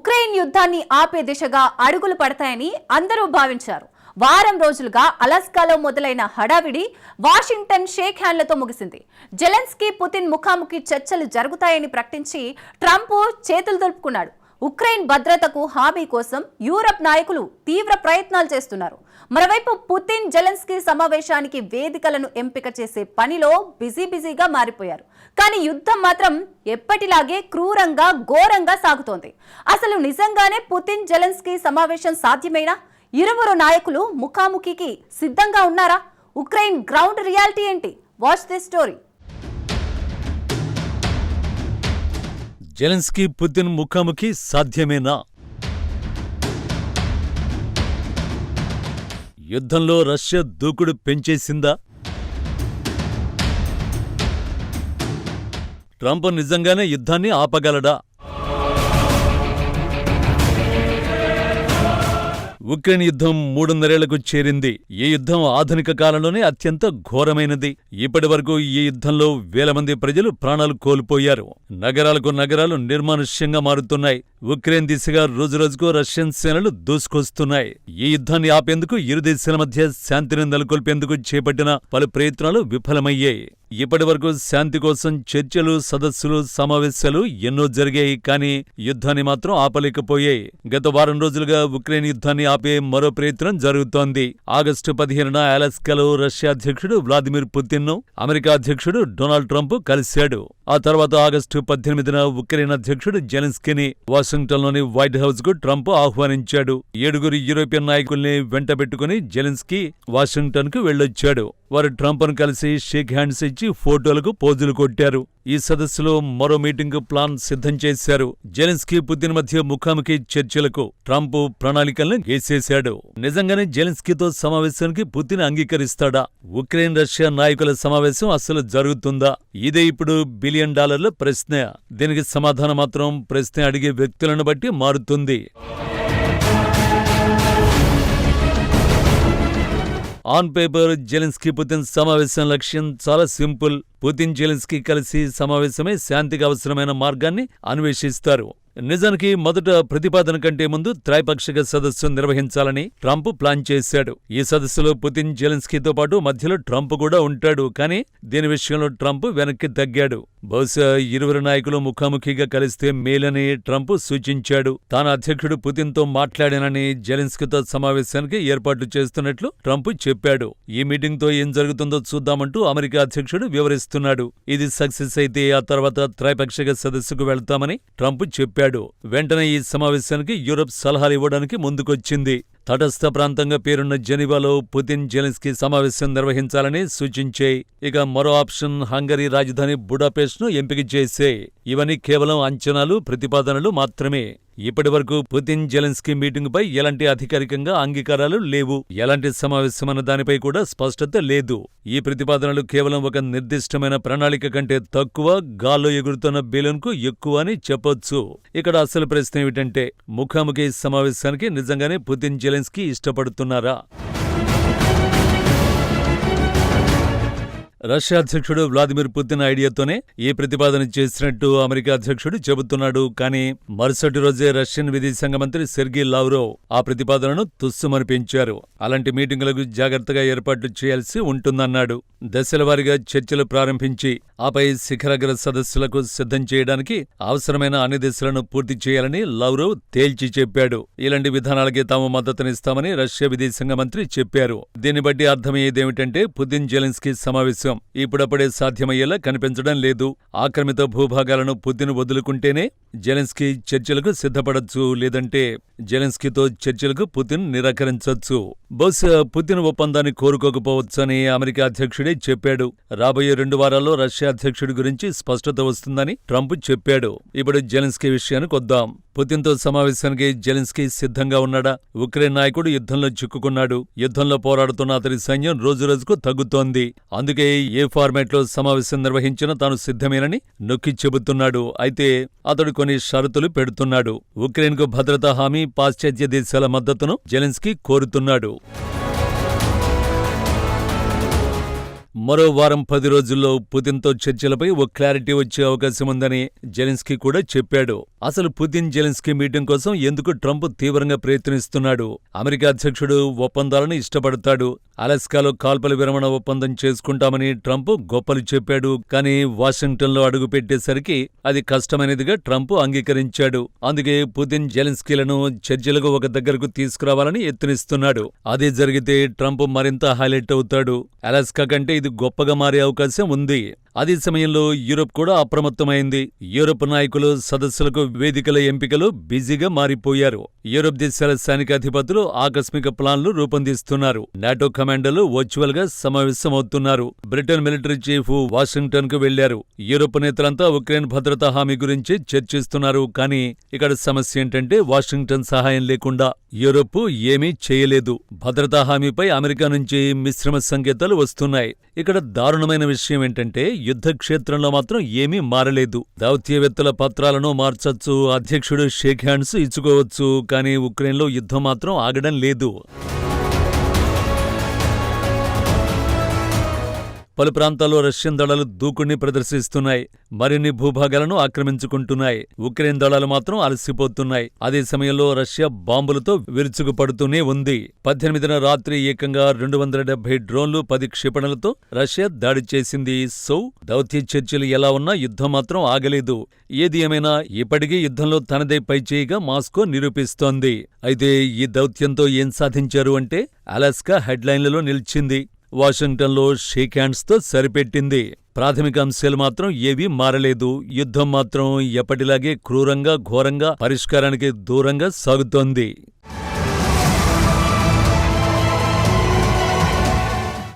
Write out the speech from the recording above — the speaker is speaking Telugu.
ఉక్రెయిన్ యుద్ధాన్ని ఆపే దిశగా అడుగులు పడతాయని అందరూ భావించారు. వారం రోజులుగా అలాస్కాలో మొదలైన హడావిడి వాషింగ్టన్ షేక్ హ్యాండ్లతో ముగిసింది. జెలెన్స్కీ పుతిన్ ముఖాముఖి చర్చలు జరుగుతాయని ప్రకటించి ట్రంప్ చేతులు దులుపుకున్నాడు. ఉక్రెయిన్ భద్రతకు హామీ కోసం యూరప్ నాయకులు తీవ్ర ప్రయత్నాలు చేస్తున్నారు. మరోవైపు పుతిన్ జెలెన్స్కీ సమావేశానికి వేదికలను ఎంపిక చేసే పనిలో బిజీ బిజీగా మారిపోయారు. కానీ యుద్ధం మాత్రం ఎప్పటిలాగే క్రూరంగా ఘోరంగా సాగుతోంది. అసలు నిజంగానే పుతిన్ జెలెన్స్కీ సమావేశం సాధ్యమేనా? ఇరువురు నాయకులు ముఖాముఖికి సిద్ధంగా ఉన్నారా? ఉక్రెయిన్ గ్రౌండ్ రియాలిటీ ఏంటి? Watch this story. Zelensky Putin ముఖాముఖి సాధ్యమేనా? యుద్ధంలో రష్యా దూకుడు పెంచేసిందా? ట్రంప్ నిజంగానే యుద్ధాన్ని ఆపగలడా? ఉక్రెయిన్ యుద్ధం మూడున్నరేళ్ళకు చేరింది. ఈ యుద్ధం ఆధునిక కాలంలోనే అత్యంత ఘోరమైనది. ఇప్పటి వరకు ఈ యుద్ధంలో వేల మంది ప్రజలు ప్రాణాలు కోల్పోయారు. నగరాలకు నగరాలు నిర్మానుష్యంగా మారుతున్నాయి. ఉక్రెయిన్ దిశగా రోజురోజుకు రష్యన్ సేనలు దూసుకొస్తున్నాయి. ఈ యుద్ధాన్ని ఆపేందుకు ఇరు దేశాల మధ్య శాంతిని నెలకొల్పేందుకు చేపట్టిన పలు ప్రయత్నాలు విఫలమయ్యాయి. ఇప్పటి వరకు శాంతి కోసం చర్చలు సదస్సులు సమావేశాలు ఎన్నో జరిగాయి కానీ యుద్ధాన్ని మాత్రం ఆపలేకపోయాయి. గత వారం రోజులుగా ఉక్రెయిన్ యుద్ధాన్ని ఆపే మరో ప్రయత్నం జరుగుతోంది. ఆగస్టు పదిహేనున అలాస్కాలో రష్యా అధ్యక్షుడు వ్లాదిమిర్ పుతిన్ను అమెరికా అధ్యక్షుడు డొనాల్డ్ ట్రంప్ కలిశాడు. ఆ తర్వాత ఆగస్టు పద్దెనిమిదిన ఉక్రెయిన్ అధ్యక్షుడు జెలెన్స్కీని వాషింగ్టన్లోని వైట్ హౌస్కు ట్రంప్ ఆహ్వానించాడు. ఏడుగురు యూరోపియన్ నాయకుల్ని వెంటబెట్టుకుని జెలెన్స్కీ వాషింగ్టన్కు వెళ్ళొచ్చాడు. వారు ట్రంప్ను కలిసి షేక్ హ్యాండ్స్ ఇచ్చి ఫోటోలకు పోజులు కొట్టారు. ఈ సదస్సులో మరో మీటింగ్ ప్లాన్ సిద్ధం చేశారు. జెలెన్స్కీ పుతిన్ మధ్య ముఖాముఖి చర్చలకు ట్రంప్ ప్రణాళికలను గేసేశాడు నిజంగానే జెలెన్స్కీతో సమావేశానికి పుతిన్ అంగీకరిస్తాడా? ఉక్రెయిన్ రష్యా నాయకుల సమావేశం అసలు జరుగుతుందా? ఇదే ఇప్పుడు బిలియన్ డాలర్ల ప్రశ్న. దీనికి సమాధానం మాత్రం ప్రశ్న అడిగే వ్యక్తులను బట్టి మారుతుంది. ఆన్ పేపర్ జెలెన్స్కీ పుతిన్ సమావేశం లక్ష్యం చాలా సింపుల్ పుతిన్ జెలెన్స్కీ కలిసి సమావేశమే శాంతికి అవసరమైన మార్గాన్ని అన్వేషిస్తారు నిజానికి మొదట ప్రతిపాదన కంటే ముందు త్రైపాక్షిక సదస్సు నిర్వహించాలని ట్రంప్ ప్లాన్ చేశాడు. ఈ సదస్సులో పుతిన్ జెలెన్స్కీతో పాటు మధ్యలో ట్రంప్ కూడా ఉంటాడు. కానీ దీని విషయంలో ట్రంప్ వెనక్కి తగ్గాడు. బహుశా ఇరువురు నాయకులు ముఖాముఖిగా కలిస్తే మేలని ట్రంప్ సూచించాడు. తాను అధ్యక్షుడు పుతిన్తో మాట్లాడానని జెలెన్స్కీతో సమావేశానికి ఏర్పాట్లు చేస్తున్నట్లు ట్రంప్ చెప్పాడు. ఈ మీటింగ్తో ఏం జరుగుతుందో చూద్దామంటూ అమెరికా అధ్యక్షుడు వివరిస్తున్నాడు. ఇది సక్సెస్ అయితే ఆ తర్వాత త్రైపాక్షిక సదస్సుకు వెళ్తామని ట్రంప్ చెప్పాడు. వెంటనే ఈ సమావేశానికి యూరప్ సలహాలు ఇవ్వడానికి ముందుకొచ్చింది. తటస్థ ప్రాంతంగా పేరున్న జెనీవాలో పుతిన్ జెలెన్స్కీ సమావేశం నిర్వహించాలని సూచించే ఇక మరో ఆప్షన్ హంగరీ రాజధాని బుడాపెస్ట్ను ఎంపిక చేసే. ఇవన్నీ కేవలం అంచనాలు ప్రతిపాదనలు మాత్రమే. ఇప్పటి వరకు పుతిన్ జెలెన్స్కీ మీటింగుపై ఎలాంటి అధికారికంగా అంగీకారాలు లేవు. ఎలాంటి సమావేశమన్న దానిపై కూడా స్పష్టత లేదు. ఈ ప్రతిపాదనలు కేవలం ఒక నిర్దిష్టమైన ప్రణాళిక కంటే తక్కువ గాల్లో ఎగురుతున్న బెలూన్కు ఎక్కువ అని చెప్పొచ్చు. ఇక్కడ అసలు ప్రశ్న ఏమిటంటే ముఖాముఖి సమావేశానికి నిజంగానే పుతిన్ జెలెన్స్కీ ఇష్టపడుతున్నారా? రష్యా అధ్యక్షుడు వ్లాదిమిర్ పుతిన్ ఐడియాతోనే ఈ ప్రతిపాదన చేసినట్టు అమెరికా అధ్యక్షుడు చెబుతున్నాడు. కానీ మరుసటి రోజే రష్యన్ విదేశాంగ మంత్రి సెర్గీ లావ్రోవ్ ఆ ప్రతిపాదనను తుస్సుమనిపించారు. అలాంటి మీటింగులకు జాగ్రత్తగా ఏర్పాట్లు చేయాల్సి ఉంటుందన్నాడు. దశలవారీగా చర్చలు ప్రారంభించి ఆపై శిఖరగ్ర సదస్సులకు సిద్ధం చేయడానికి అవసరమైన అన్ని దశలను పూర్తి చేయాలని లౌరవ్ తేల్చి చెప్పాడు. ఇలాంటి విధానాలకే తాము మద్దతునిస్తామని రష్యా విదేశాంగ మంత్రి చెప్పారు. దీన్ని బట్టి అర్థమయ్యేదేమిటంటే పుతిన్ జెలెన్స్కీ సమావేశం ఇప్పుడప్పుడే సాధ్యమయ్యేలా కనిపించడం లేదు. ఆక్రమిత భూభాగాలను పుతిన్ వదులుకుంటేనే జెలెన్స్కీ చర్చలకు సిద్ధపడొచ్చు లేదంటే జెలెన్స్కీతో చర్చలకు పుతిన్ నిరాకరించొచ్చు. బహుశా పుతిన్ ఒప్పందాన్ని కోరుకోకపోవచ్చని అమెరికా అధ్యక్షుడే చెప్పాడు. రాబోయే రెండు వారాల్లో రష్యా అధ్యక్షుడి గురించి స్పష్టత వస్తుందని ట్రంప్ చెప్పాడు. ఇప్పుడు జెలెన్స్కీ విషయానికి వద్దాం పుతిన్తో సమావేశానికి జెలెన్స్కీ సిద్ధంగా ఉన్నాడా? ఉక్రెయిన్ నాయకుడు యుద్ధంలో చిక్కుకున్నాడు. యుద్ధంలో పోరాడుతున్న అతని సైన్యం రోజురోజుకు తగ్గుతోంది. అందుకే ఏ ఫార్మాట్లో సమావేశం నిర్వహించినా తాను సిద్ధమేనని నొక్కి చెబుతున్నాడు. అయితే అతడు కొన్ని షరతులు పెడుతున్నాడు. ఉక్రెయిన్కు భద్రతా హామీ పాశ్చాత్య దేశాల మద్దతును జెలెన్స్కీ కోరుతున్నాడు. మరో వారం పది రోజుల్లో పుతిన్తో చర్చలపై ఓ క్లారిటీ వచ్చే అవకాశం ఉందని జెలెన్స్కీ కూడా చెప్పాడు. అసలు పుతిన్ జెలెన్స్కీ మీటింగ్ కోసం ఎందుకు ట్రంప్ తీవ్రంగా ప్రయత్నిస్తున్నాడు? అమెరికా అధ్యక్షుడు ఒప్పందాలను ఇష్టపడతాడు. అలస్కాలో కాల్పల విరమణ ఒప్పందం చేసుకుంటామని ట్రంప్ గొప్పలు చెప్పాడు. కానీ వాషింగ్టన్లో అడుగుపెట్టేసరికి అది కష్టమైనదిగా ట్రంప్ అంగీకరించాడు. అందుకే పుతిన్ జెలెన్స్కీలను చర్చలకు ఒక దగ్గరకు తీసుకురావాలని యత్నిస్తున్నాడు. అదే జరిగితే ట్రంప్ మరింత హైలైట్ అవుతాడు. అలాస్కా కంటే ఇది గొప్పగా మారే అవకాశం ఉంది. అదే సమయంలో యూరోప్ కూడా అప్రమత్తమైంది. యూరోప్ నాయకులు సదస్సులకు వేదికల ఎంపికలు బిజీగా మారిపోయారు. యూరోప్ దేశాల సైనిక అధిపతులు ఆకస్మిక ప్లాన్లు రూపొందిస్తున్నారు. నాటో కమాండర్లు వర్చువల్గా సమావేశమవుతున్నారు. బ్రిటన్ మిలిటరీ చీఫ్ వాషింగ్టన్కు వెళ్ళారు. యూరోప్ నేతలంతా ఉక్రెయిన్ భద్రతా హామీ గురించి చర్చిస్తున్నారు. కానీ ఇక్కడ సమస్య ఏంటంటే వాషింగ్టన్ సహాయం లేకుండా యూరోప్ ఏమీ చేయలేదు. భద్రతా హామీపై అమెరికా నుంచి మిశ్రమ సంకేతాలు వస్తున్నాయి. ఇక్కడ దారుణమైన విషయం ఏంటంటే యుద్ధ క్షేత్రంలో మాత్రం ఏమీ మారలేదు. దౌత్యవేత్తల పత్రాలను మార్చొచ్చు అధ్యక్షుడు షేక్ హ్యాండ్స్ ఇచ్చుకోవచ్చు కానీ ఉక్రెయిన్లో యుద్ధం మాత్రం ఆగడం లేదు. పలు ప్రాంతాల్లో రష్యన్ దళాలు దూకుణ్ణి ప్రదర్శిస్తున్నాయి. మరిన్ని భూభాగాలను ఆక్రమించుకుంటున్నాయి. ఉక్రెయిన్ దళాలు మాత్రం అలసిపోతున్నాయి. అదే సమయంలో రష్యా బాంబులతో విరుచుకుపడుతూనే ఉంది. పద్దెనిమిదిన రాత్రి ఏకంగా రెండు వందల డెబ్బై డ్రోన్లు పది క్షిపణులతో రష్యా దాడి చేసింది. సో దౌత్య చర్చలు ఎలా ఉన్నా యుద్ధం మాత్రం ఆగలేదు. ఏది ఏమైనా ఇప్పటికీ యుద్ధంలో తనదే పైచేయిగా మాస్కో నిరూపిస్తోంది. అయితే ఈ దౌత్యంతో ఏం సాధించారు అంటే అలాస్కా హెడ్లైన్లలో నిలిచింది. వాషింగ్టన్లో షేక్ హ్యాండ్స్తో సరిపెట్టింది. ప్రాథమిక అంశాలు మాత్రం ఏవీ మారలేదు. యుద్ధం మాత్రం ఎప్పటిలాగే క్రూరంగా ఘోరంగా పరిష్కారానికి దూరంగా సాగుతోంది.